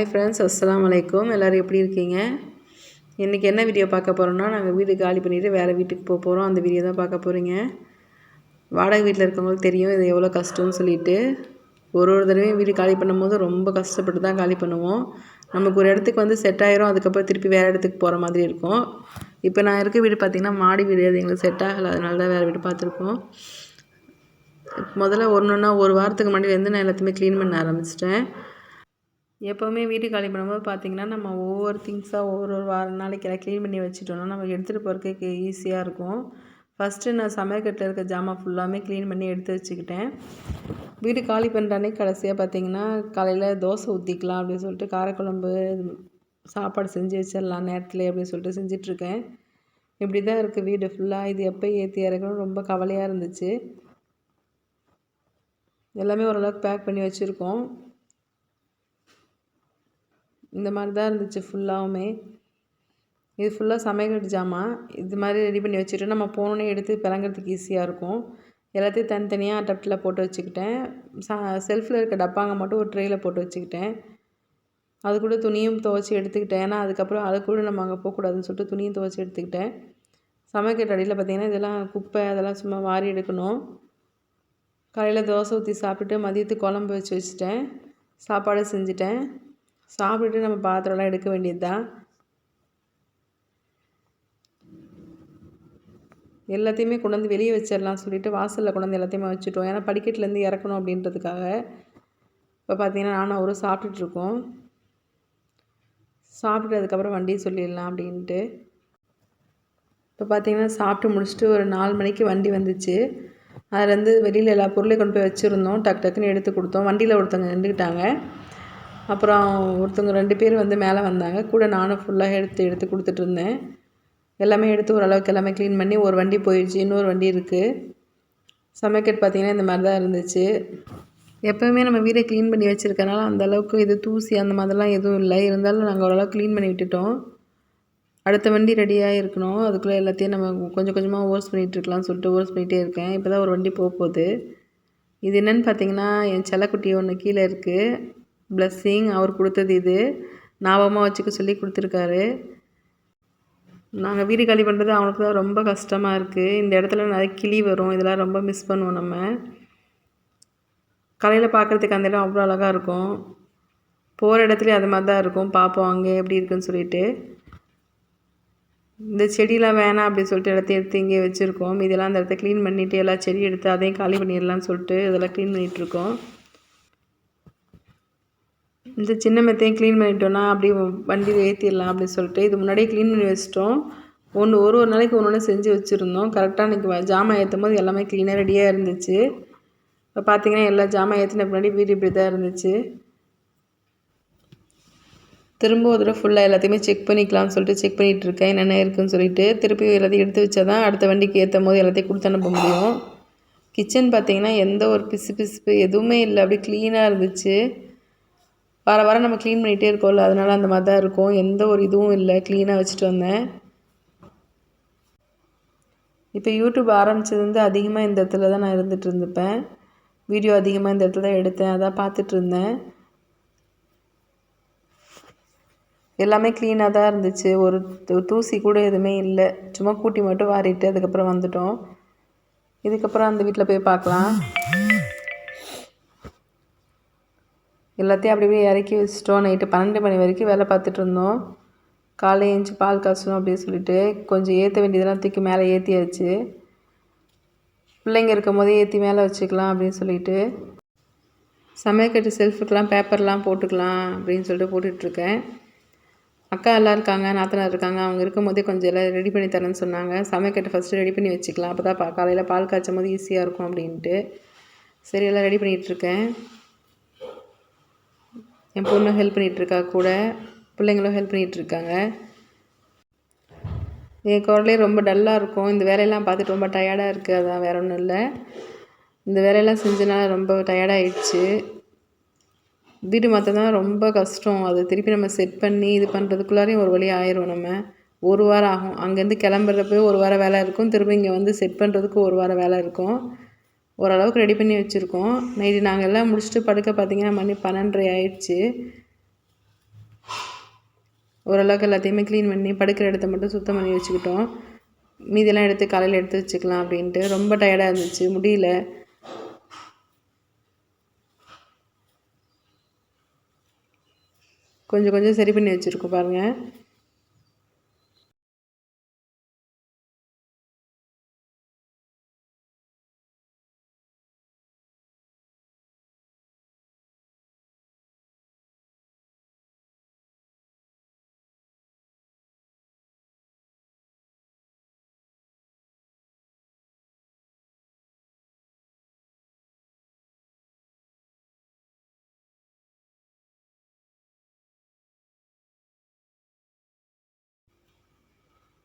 Hi friends அஸ்லாம் அலைக்கும் எல்லோரும் எப்படி இருக்கீங்க? இன்றைக்கி என்ன வீடியோ பார்க்க போகிறோம்னா நாங்கள் வீடு காலி பண்ணிவிட்டு வேறு வீட்டுக்கு போக போகிறோம் அந்த வீடியோ தான் பார்க்க போகிறீங்க வாடகை வீட்டில் இருக்கவங்களுக்கு தெரியும் இது எவ்வளோ கஷ்டம்னு சொல்லிட்டு. ஒரு ஒரு தடவையும் வீடு காலி பண்ணும்போது ரொம்ப கஷ்டப்பட்டு தான் காலி பண்ணுவோம். நமக்கு ஒரு இடத்துக்கு வந்து செட் ஆயிரும் அதுக்கப்புறம் திருப்பி வேறு இடத்துக்கு போகிற மாதிரி இருக்கும். இப்போ நான் இருக்க வீடு பார்த்திங்கன்னா மாடி வீடு. அது எங்களுக்கு செட் ஆகலை அதனால தான் வேறு வீடு பார்த்துருக்கோம். முதல்ல ஒன்று ஒன்றா ஒரு வாரத்துக்கு முன்னாடி வந்து நான் எல்லாத்தையுமே க்ளீன் பண்ண ஆரம்பிச்சிட்டேன். எப்போவுமே வீடு காலி பண்ணும்போது பார்த்திங்கன்னா நம்ம ஒவ்வொரு திங்ஸாக ஒவ்வொரு ஒரு வார நாளைக்கெல்லாம் க்ளீன் பண்ணி வச்சுட்டோம்னா நம்ம எடுத்துகிட்டு போகிறதுக்கு ஈஸியாக இருக்கும். ஃபஸ்ட்டு நான் சமையல்கட்டில் இருக்க ஜாமான் ஃபுல்லாமே க்ளீன் பண்ணி எடுத்து வச்சுக்கிட்டேன். வீடு காலி பண்ணுற அன்னைக்கு கடைசியாக பார்த்திங்கன்னா காலையில் தோசை ஊற்றிக்கலாம் அப்படின்னு சொல்லிட்டு காரக்குழம்பு சாப்பாடு செஞ்சு வச்சிடலாம் நேரத்தில் அப்படின்னு சொல்லிட்டு செஞ்சிட்ருக்கேன். இப்படி தான் இருக்குது வீடு ஃபுல்லாக இது எப்போ ஏற்றி இறக்கணும் ரொம்ப கவலையாக இருந்துச்சு. எல்லாமே ஓரளவுக்கு பேக் பண்ணி வச்சுருக்கோம். இந்த மாதிரி தான் இருந்துச்சு ஃபுல்லாகவுமே இது ஃபுல்லாக சமையல் ஜாமான் இது மாதிரி ரெடி பண்ணி வச்சுட்டு நம்ம போனோன்னே எடுத்து பிளங்குறதுக்கு ஈஸியாக இருக்கும். எல்லாத்தையும் தனித்தனியாக டப்டில் போட்டு வச்சுக்கிட்டேன். சா செல்ஃபில் இருக்க டப்பாங்க மட்டும் ஒரு ட்ரேயில் போட்டு வச்சுக்கிட்டேன். அது கூட துணியும் துவச்சி எடுத்துக்கிட்டேன். ஏன்னா அதுக்கப்புறம் அது கூட நம்ம அங்கே போகக்கூடாதுன்னு சொல்லிட்டு துணியும் துவச்சி எடுத்துக்கிட்டேன். சமைக்கிற அடியில் பார்த்திங்கன்னா இதெல்லாம் குப்பை அதெல்லாம் சும்மா வாரி எடுக்கணும். காலையில் தோசை ஊற்றி சாப்பிட்டுட்டு மதியத்துக்கு குழம்பு வச்சு வச்சுட்டேன். சாப்பாடு செஞ்சுட்டேன். சாப்பிட்டுட்டு நம்ம பாத்திரம்லாம் எடுக்க வேண்டியது தான் எல்லாத்தையுமே கொண்டு வந்து வெளியே வச்சிடலாம் சொல்லிட்டு வாசலில் கொண்டு வந்து எல்லாத்தையுமே வச்சுட்டோம். ஏன்னா படிக்கட்டுலேருந்து இறக்கணும் அப்படின்றதுக்காக. இப்போ பார்த்தீங்கன்னா நானும் அவரும் சாப்பிட்டுட்ருக்கோம் சாப்பிட்டு அதுக்கப்புறம் சொல்லிடலாம் அப்படின்ட்டு. இப்போ பார்த்தீங்கன்னா சாப்பிட்டு முடிச்சுட்டு ஒரு நாலு மணிக்கு வண்டி வந்துச்சு. அதுலேருந்து வெளியில் எல்லா பொருளையும் கொண்டு போய் வச்சுருந்தோம். டக்கு டக்குன்னு எடுத்து கொடுத்தோம். வண்டியில் ஒருத்தவங்க நின்றுக்கிட்டாங்க. அப்புறம் ஒருத்தவங்க ரெண்டு பேர் வந்து மேலே வந்தாங்க. கூட நானும் ஃபுல்லாக எடுத்து எடுத்து கொடுத்துட்ருந்தேன் எல்லாமே எடுத்து ஓரளவுக்கு எல்லாமே க்ளீன் பண்ணி ஒரு வண்டி போயிடுச்சு. இன்னொரு வண்டி இருக்குது சமைக்கட் பார்த்திங்கன்னா இந்த மாதிரி தான் இருந்துச்சு. எப்போவுமே நம்ம வீடை க்ளீன் பண்ணி வச்சுருக்கனால அந்த அளவுக்கு இது தூசி அந்த மாதிரிலாம் எதுவும் இல்லை. இருந்தாலும் நாங்கள் ஓரளவுக்கு க்ளீன் பண்ணி விட்டுட்டோம். அடுத்த வண்டி ரெடியாக இருக்கணும் அதுக்குள்ளே எல்லாத்தையும் நம்ம கொஞ்சம் கொஞ்சமாக ஓர்ஸ் பண்ணிகிட்ருக்கலாம்னு சொல்லிட்டு ஓர்ஸ் பண்ணிகிட்டே இருக்கேன். இப்போ தான் ஒரு வண்டி போக போகுது இது என்னென்னு பார்த்தீங்கன்னா என் செல்லக்குட்டி ஒன்று கீழே இருக்குது பிளஸ்ஸிங் அவர் கொடுத்தது இது. ஞாபகமாக வச்சுக்க சொல்லி கொடுத்துருக்காரு. நாங்கள் வீடு காலி பண்ணுறது அவனுக்கு தான் ரொம்ப கஷ்டமாக இருக்குது இந்த இடத்துல நிறைய கிளி வரும். இதெல்லாம் ரொம்ப மிஸ் பண்ணுவோம் நம்ம. கலையில் பார்க்குறதுக்கு அந்த இடம் அவ்வளோ அழகாக இருக்கும். போகிற இடத்துலையும் அது மாதிரி தான் இருக்கும். பார்ப்போம் அங்கே எப்படி இருக்குன்னு சொல்லிட்டு. இந்த செடியெலாம் வேணாம் அப்படின்னு சொல்லிட்டு இடத்த எடுத்து இங்கே வச்சுருக்கோம். இதெல்லாம் அந்த இடத்த க்ளீன் பண்ணிவிட்டு எல்லா செடி எடுத்து அதையும் காலி பண்ணிடலான்னு சொல்லிட்டு இதெல்லாம் க்ளீன் பண்ணிகிட்ருக்கோம் இந்த சின்ன மெத்தையும் க்ளீன் பண்ணிட்டோன்னா அப்படியே வண்டியில் ஏற்றிடலாம் அப்படின்னு சொல்லிட்டு இது முன்னாடியே க்ளீன் பண்ணி வச்சிட்டோம். ஒன்று ஒரு ஒரு நாளைக்கு ஒன்று ஒன்று செஞ்சு வச்சுருந்தோம். கரெக்டாக அன்றைக்கி ஜாமான் ஏற்றும் போது எல்லாமே க்ளீனாக ரெடியாக இருந்துச்சு. இப்போ பார்த்தீங்கன்னா எல்லா ஜாமான் ஏற்றின முன்னாடி வீடு இப்படி தான் இருந்துச்சு. திரும்ப ஒரு தடவை ஃபுல்லாக எல்லாத்தையுமே செக் பண்ணிக்கலாம்னு சொல்லிட்டு செக் பண்ணிகிட்ருக்கேன் என்னென்ன இருக்குதுன்னு சொல்லிட்டு திருப்பி எல்லாத்தையும் எடுத்து வச்சா தான் அடுத்த வண்டிக்கு ஏற்றும் போது எல்லாத்தையும் கொடுத்து அனுப்ப முடியும். கிச்சன் பார்த்திங்கன்னா எந்த ஒரு பிசு பிசுப்பு எதுவுமே இல்லை. அப்படியே க்ளீனாக இருந்துச்சு. வார வாரம் நம்ம க்ளீன் பண்ணிகிட்டே இருக்கோம்ல அதனால் அந்த மாதிரி தான் இருக்கும். எந்த ஒரு இதுவும் இல்லை. க்ளீனாக வச்சுட்டு வந்தேன். இப்போ யூடியூப் ஆரம்பித்ததுலேருந்து அதிகமாக இந்த இடத்துல தான் நான் இருந்துகிட்டு இருந்துப்பேன். வீடியோ அதிகமாக இந்த இடத்துல தான் எடுத்தேன். அதான் பார்த்துட்டு இருந்தேன். எல்லாமே க்ளீனாக தான் இருந்துச்சு. ஒரு தூசி கூட எதுவுமே இல்லை. சும்மா கூட்டி மட்டும் வாரிட்டு அதுக்கப்புறம் வந்துட்டோம். இதுக்கப்புறம் அந்த வீட்டில் போய் பார்க்கலாம். எல்லாத்தையும் அப்படி அப்படியே இறக்கி வச்சிட்டோம். நைட்டு பன்னெண்டு மணி வரைக்கும் வேலை பார்த்துட்டு இருந்தோம். காலை எழுந்துச்சி பால் காய்ச்சணும் அப்படின்னு சொல்லிட்டு கொஞ்சம் ஏற்ற வேண்டியதெல்லாம் தூக்கி மேலே ஏற்றியாச்சு பிள்ளைங்க இருக்கும் போதே ஏற்றி மேலே வச்சுக்கலாம் அப்படின்னு சொல்லிட்டு சமையக்கட்டு செல்ஃபுக்கெலாம் பேப்பர்லாம் போட்டுக்கலாம் அப்படின்னு சொல்லிட்டு போட்டுட்ருக்கேன் அக்கா எல்லாம் இருக்காங்க நாத்தனார் இருக்காங்க. அவங்க இருக்கும் போதே கொஞ்சம் எல்லாம் ரெடி பண்ணி தரேன்னு சொன்னாங்க. சமையல்கட்டை ஃபஸ்ட்டு ரெடி பண்ணி வச்சுக்கலாம். அப்போ தான் காலையில் பால் காய்ச்சும் போது ஈஸியாக இருக்கும் அப்படின்ட்டு. சரி எல்லாம் ரெடி பண்ணிகிட்ருக்கேன் என் பொண்ணும் ஹெல்ப் பண்ணிகிட்ருக்கா கூட பிள்ளைங்களும் ஹெல்ப் பண்ணிகிட்ருக்காங்க. என் குரலே ரொம்ப டல்லாக இருக்கும். இந்த வேலையெல்லாம் பார்த்துட்டு ரொம்ப டயர்டாக இருக்குது அதான் வேற ஒன்றும் இல்லை. இந்த வேலையெல்லாம் செஞ்சனால ரொம்ப டயர்டாகிடுச்சு வீடு மாற்ற தான் ரொம்ப கஷ்டம். அது திருப்பி நம்ம செட் பண்ணி இது பண்ணுறதுக்குள்ளாரையும் ஒரு வழி ஆயிரும் நம்ம. ஒரு வாரம் ஆகும். அங்கேருந்து கிளம்புறப்போ ஒரு வாரம் வேலை இருக்கும். திரும்ப இங்கே வந்து செட் பண்ணுறதுக்கு ஒரு வாரம் வேலை இருக்கும். ஓரளவுக்கு ரெடி பண்ணி வச்சுருக்கோம். நைட்டு நாங்கள் எல்லாம் முடிச்சுட்டு படுக்க பார்த்திங்கன்னா மணி பன்னெண்டரை ஆயிடுச்சு. ஓரளவுக்கு எல்லாத்தையுமே க்ளீன் பண்ணி படுக்கிற இடத்த மட்டும் சுத்தம் பண்ணி வச்சுக்கிட்டோம். மீதியெல்லாம் எடுத்து காலையில் எடுத்து வச்சுக்கலாம் அப்படின்ட்டு ரொம்ப டயர்டாக இருந்துச்சு. முடியல. கொஞ்சம் கொஞ்சம் சரி பண்ணி வச்சுருக்கோம் பாருங்கள்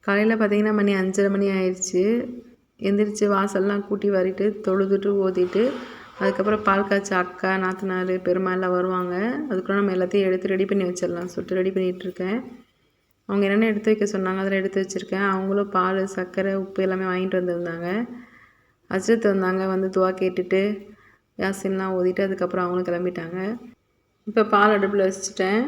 காலையில் பார்த்திங்கன்னா மணி அஞ்சரை மணி ஆயிடுச்சு. எந்திரிச்சு வாசல்லாம் கூட்டி வாரிட்டு தொழுதுட்டு ஓதிட்டு அதுக்கப்புறம் பால் காய்ச்ச அக்கா நாத்தனார் பெருமா எல்லாம் வருவாங்க. அதுக்குள்ள நம்ம எல்லாத்தையும் எடுத்து ரெடி பண்ணி வச்சிடலாம் சொல்லிட்டு ரெடி பண்ணிகிட்ருக்கேன் அவங்க என்னென்ன எடுத்து வைக்க சொன்னாங்க அதெல்லாம் எடுத்து வச்சுருக்கேன். அவங்களும் பால் சர்க்கரை உப்பு எல்லாமே வாங்கிட்டு வந்திருந்தாங்க. அஜரத் வந்தாங்க வந்து துவா கேட்டுட்டு யாசின்லாம் ஓதிட்டு அதுக்கப்புறம் அவங்களும் கிளம்பிட்டாங்க. இப்போ பால் அடுப்பில் வச்சுட்டேன்.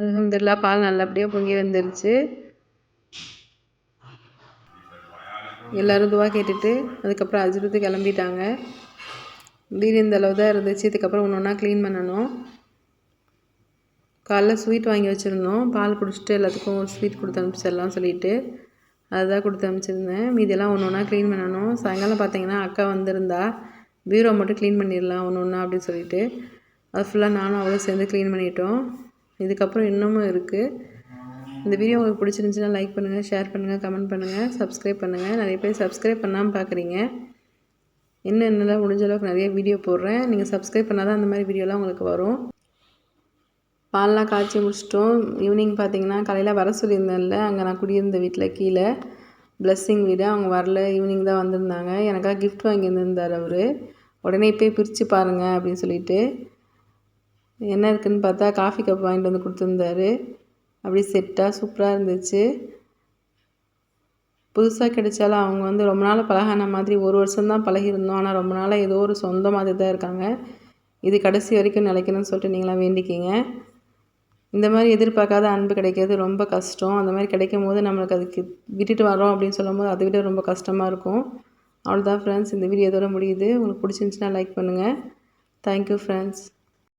அலமதுல்லா பால் நல்லபடியாக பொங்கி வந்துருச்சு. எல்லோரும் துவா கேட்டுட்டு அதுக்கப்புறம் அஜரத்து கிளம்பிட்டாங்க. வீடு இந்த அளவு தான் இருந்துச்சு. இதுக்கப்புறம் ஒன்று ஒன்றா க்ளீன் பண்ணணும். காலைல ஸ்வீட் வாங்கி வச்சுருந்தோம். பால் குடிச்சிட்டு எல்லாத்துக்கும் ஸ்வீட் கொடுத்து அனுப்பிச்சிடலாம் சொல்லிட்டு அதுதான் கொடுத்து அனுப்பிச்சிருந்தேன். மீதியெல்லாம் ஒன்று ஒன்றா க்ளீன் பண்ணணும். சாயங்காலம் பார்த்தீங்கன்னா அக்கா வந்திருந்தா பீரோ மட்டும் க்ளீன் பண்ணிடலாம் ஒன்று ஒன்றா அப்படின்னு சொல்லிட்டு. அது ஃபுல்லாக நானும் அவ்வளோ சேர்ந்து க்ளீன் பண்ணிட்டோம். இதுக்கப்புறம் இன்னமும் இருக்குது இந்த வீடியோ உங்களுக்கு பிடிச்சிருந்துச்சின்னா லைக் பண்ணுங்கள் ஷேர் பண்ணுங்கள் கமெண்ட் பண்ணுங்கள் சப்ஸ்கிரைப் பண்ணுங்கள் நிறைய பேர் சப்ஸ்கிரைப் பண்ணாமல் பார்க்குறீங்க என்ன என்னெல்லாம் முடிஞ்ச அளவுக்கு நிறைய வீடியோ போடுறேன். நீங்கள் சப்ஸ்கிரைப் பண்ணால் தான் அந்த மாதிரி வீடியோலாம் உங்களுக்கு வரும். பால்லாம் காய்ச்சி முடிச்சிட்டோம். ஈவினிங் பார்த்தீங்கன்னா காலையில் வர சொல்லியிருந்தேன்ல அங்கே நான் குடியிருந்த வீட்டில் கீழே. பிளஸ்ஸிங் வீடு அவங்க வரல. ஈவினிங் தான் வந்திருந்தாங்க. எனக்காக கிஃப்ட் வாங்கியிருந்திருந்தார் அவர். உடனே போய் பிரித்து பாருங்கள் அப்படின்னு சொல்லிட்டு என்ன இருக்குதுன்னு பார்த்தா காஃபி கப் வாங்கிட்டு வந்து கொடுத்துருந்தாரு. அப்படி செட்டாக சூப்பராக இருந்துச்சு. புதுசாக கிடைச்சாலும் அவங்க வந்து ரொம்ப நாள் பழகான மாதிரி ஒரு வருஷம் தான் பழகிருந்தோம் ஆனால் ரொம்ப நாளாக ஏதோ ஒரு சொந்த மாதிரி தான் இருக்காங்க. இது கடைசி வரைக்கும் நிலைக்கணும்னு சொல்லிட்டு நீங்களாம் வேண்டிக்கிங்க. இந்த மாதிரி எதிர்பார்க்காத அன்பு கிடைக்கிறது ரொம்ப கஷ்டம். அந்த மாதிரி கிடைக்கும் போது நம்மளுக்கு அதுக்கு விட்டுட்டு வரோம் அப்படின்னு சொல்லும்போது அதை விட ரொம்ப கஷ்டமாக இருக்கும். அவ்வளோதான் ஃப்ரெண்ட்ஸ் இந்த வீடியோ இதோட முடியுது. உங்களுக்கு பிடிச்சிருந்துச்சின்னா லைக் பண்ணுங்கள் தேங்க்யூ ஃப்ரெண்ட்ஸ்